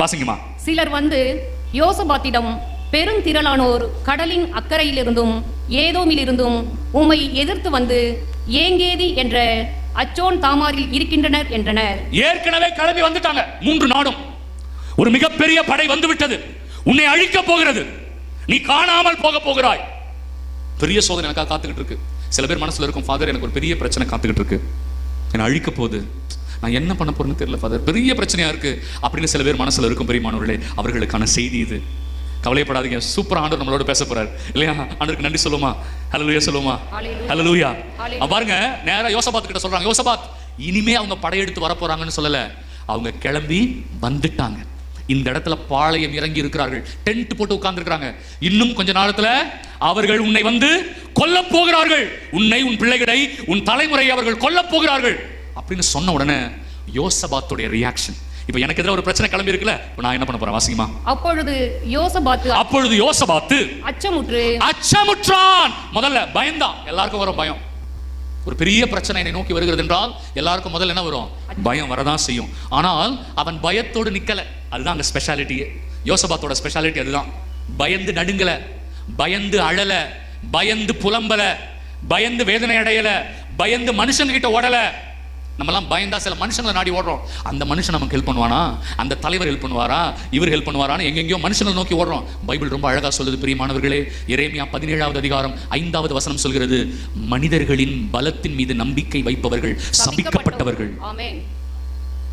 வாசிங்கம்மா சிலர் வந்து யோசபாத்திடம் பெருந்திரளானோர் கடலின் அக்கறையிலிருந்தும் ஏதோமிலிருந்தும் உம்மை எதிர்த்து வந்து ஏங்கேதி என்ற அச்சோன் தாமாரில் இருக்கின்றனர் என்றனர். ஏற்கனவே கிளம்பி வந்துட்டாங்க மூன்று நாடும். ஒரு மிகப்பெரிய படை வந்து விட்டது உன்னை அழிக்க போகிறது. நீ காணாமல் போக போகிறாய். பெரிய சோதனை எனக்காக காத்துக்கிட்டு இருக்கு. சில பேர் மனசுல இருக்கும் ஃபாதர் எனக்கு ஒரு பெரிய பிரச்சனை காத்துக்கிட்டு இருக்கு. என்னை அழிக்க போகுது. நான் என்ன பண்ண போறேன்னு தெரியல ஃபாதர் பெரிய பிரச்சனையா இருக்கு அப்படின்னு சில பேர் மனசுல இருக்கும் பெரியமானவர்களே அவர்களுக்கான செய்தி இது. கவலைப்படாதீங்க சூப்பர் ஆண்டவர் நம்மளோட பேச போறார். இல்லையா? ஆண்டவருக்கு நன்றி சொல்லுமா ஹalleluya சொல்லுமா. அவ பாருங்க நேரா யோசபாத் கிட்ட சொல்றாங்க. யோசபாத் இனிமே அவங்க படையெடுத்து வர போறாங்கன்னு சொல்லல. அவங்க கிளம்பி வந்துட்டாங்க. இந்த இடத்துல பாளையம் இறங்கி இருக்கிறார்கள். டென்ட் போட்டு உட்கார்ந்துருக்காங்க இன்னும் கொஞ்ச நாளத்துல அவர்கள் உன்னை வந்து கொல்ல போகிறார்கள். உன்னை உன் பிள்ளைகளை உன் தலைமுறை அவர்கள் கொல்ல போகிறார்கள். அப்படின்னு சொன்ன உடனே யோசபாத்துடைய ரியாக்ஷன் இப்போ எனக்கு எதிராக ஒரு பிரச்சனை கிளம்பி இருக்குல்ல இப்போ நான் என்ன பண்ண போறேன்? வாசிங்கம்மா அப்பொழுது யோசபாத்து அப்பொழுது யோசபாத்து அச்சமுற்று அச்சமுற்றான். முதல்ல பயந்தான் எல்லாருக்கும் வரும் பயம். ஒரு பெரிய பிரச்சனை என்னை நோக்கி வருகிறது என்றால் எல்லாருக்கும் முதல்ல என்ன வரும்? பயம் வரதான் செய்யும். ஆனால் அவன் பயத்தோடு நிக்கல. அதுதான் அங்க ஸ்பெஷாலிட்டியே யோசபாத்தோட ஸ்பெஷாலிட்டி அதுதான். பயந்து நடுங்கல. பயந்து அழல. பயந்து புலம்பல. பயந்து வேதனை அடையல. பயந்து மனுஷங்க கிட்ட ஓடல. நம்மலாம் பயந்தா சில மனுஷங்களை நாடி ஓடுறோம். அந்த மனுஷன் நமக்கு ஹெல்ப் பண்ணுவானா? அந்த தலைவர் ஹெல்ப் பண்ணுவாரா? இவர் ஹெல்ப் பண்ணுவாரான்னு எங்கெங்கேயோ மனுஷங்களை நோக்கி ஓடுறோம். பைபிள் ரொம்ப அழகா சொல்லுது பிரியமானவர்களே எரேமியா பதினேழாவது அதிகாரம் ஐந்தாவது வசனம் சொல்கிறது மனிதர்களின் பலத்தின் மீது நம்பிக்கை வைப்பவர்கள் சபிக்கப்பட்டவர்கள்.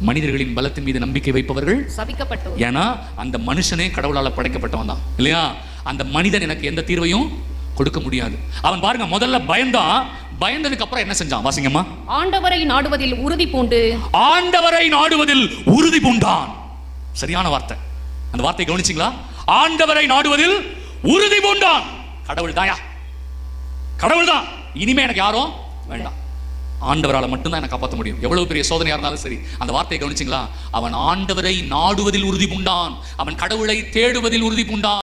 மனிதர்களின் பலத்தின் மீது நம்பிக்கை வைப்பவர்கள் சபிக்கப்பட்டோர் ஏன்னா அந்த மனுஷனே கடவுளால படைக்கப்பட்டவன் தான். இல்லையா? அந்த மனிதன் எனக்கு எந்த தீர்வையும் கொடுக்க முடியாது. அவன் பாருங்க முதல்ல பயந்தான் பயந்ததுக்கு அப்புறம் என்ன செஞ்சான் வாசிங்கம்மா? ஆண்டவரை நாடுவதில் உறுதி பூண்டு. ஆண்டவரை நாடுவதில் உறுதி பூண்டான். சரியான வார்த்தை. அந்த வார்த்தையை கவனிச்சிங்களா? ஆண்டவரை நாடுவதில் உறுதி பூண்டான். கடவுள் தாயா. கடவுள் தான். இனிமே எனக்கு யாரும் வேண்டாம். ஆண்டவரால மட்டும்தான் எனக்கு காப்பாற்ற முடியும். எவ்வளவு பெரிய சோதனையா இருந்தாலும் சரி. அந்த வார்த்தையை கவனிச்சிங்களா? அவன் ஆண்டவரை நாடுவதில் உறுதி பூண்டான். அவன் கடவுளை தேடுவதில் உறுதி பூண்டான்.